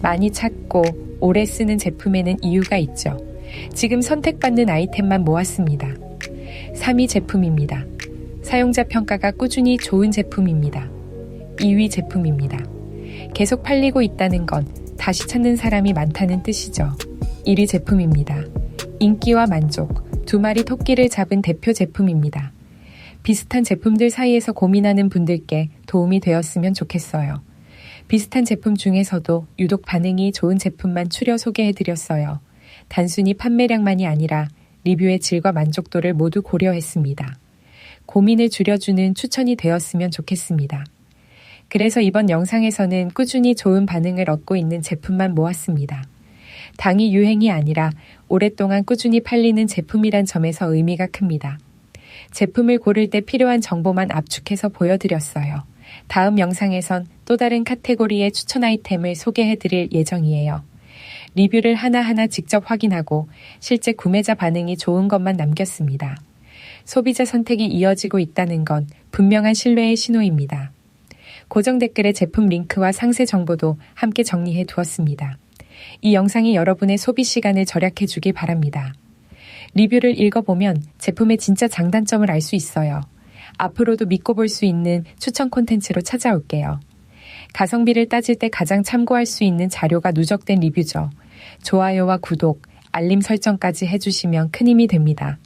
많이 찾고 오래 쓰는 제품에는 이유가 있죠. 지금 선택받는 아이템만 모았습니다. 3위 제품입니다. 사용자 평가가 꾸준히 좋은 제품입니다. 2위 제품입니다. 계속 팔리고 있다는 건 다시 찾는 사람이 많다는 뜻이죠. 1위 제품입니다. 인기와 만족, 두 마리 토끼를 잡은 대표 제품입니다. 비슷한 제품들 사이에서 고민하는 분들께 도움이 되었으면 좋겠어요. 비슷한 제품 중에서도 유독 반응이 좋은 제품만 추려 소개해드렸어요. 단순히 판매량만이 아니라 리뷰의 질과 만족도를 모두 고려했습니다. 고민을 줄여주는 추천이 되었으면 좋겠습니다. 그래서 이번 영상에서는 꾸준히 좋은 반응을 얻고 있는 제품만 모았습니다. 당이 유행이 아니라 오랫동안 꾸준히 팔리는 제품이란 점에서 의미가 큽니다. 제품을 고를 때 필요한 정보만 압축해서 보여드렸어요. 다음 영상에선 또 다른 카테고리의 추천 아이템을 소개해 드릴 예정이에요. 리뷰를 하나하나 직접 확인하고 실제 구매자 반응이 좋은 것만 남겼습니다. 소비자 선택이 이어지고 있다는 건 분명한 신뢰의 신호입니다. 고정 댓글에 제품 링크와 상세 정보도 함께 정리해 두었습니다. 이 영상이 여러분의 소비 시간을 절약해 주길 바랍니다. 리뷰를 읽어보면 제품의 진짜 장단점을 알 수 있어요. 앞으로도 믿고 볼 수 있는 추천 콘텐츠로 찾아올게요. 가성비를 따질 때 가장 참고할 수 있는 자료가 누적된 리뷰죠. 좋아요와 구독, 알림 설정까지 해주시면 큰 힘이 됩니다.